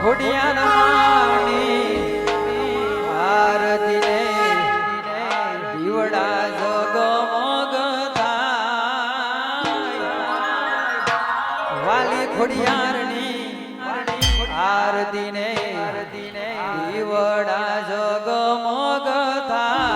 ખોડિયાર માની આરતીને દીવડા જગમગ થાય વાલી ખોડિયારની આરતીને દીવડા જગમગ થાય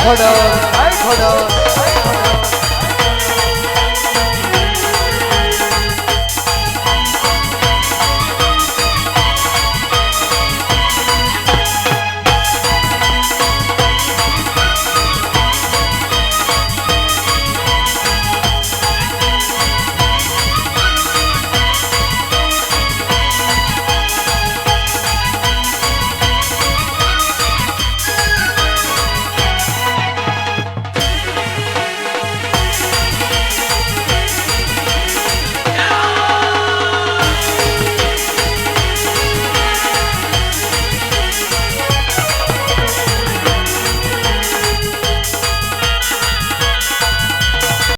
খড়ক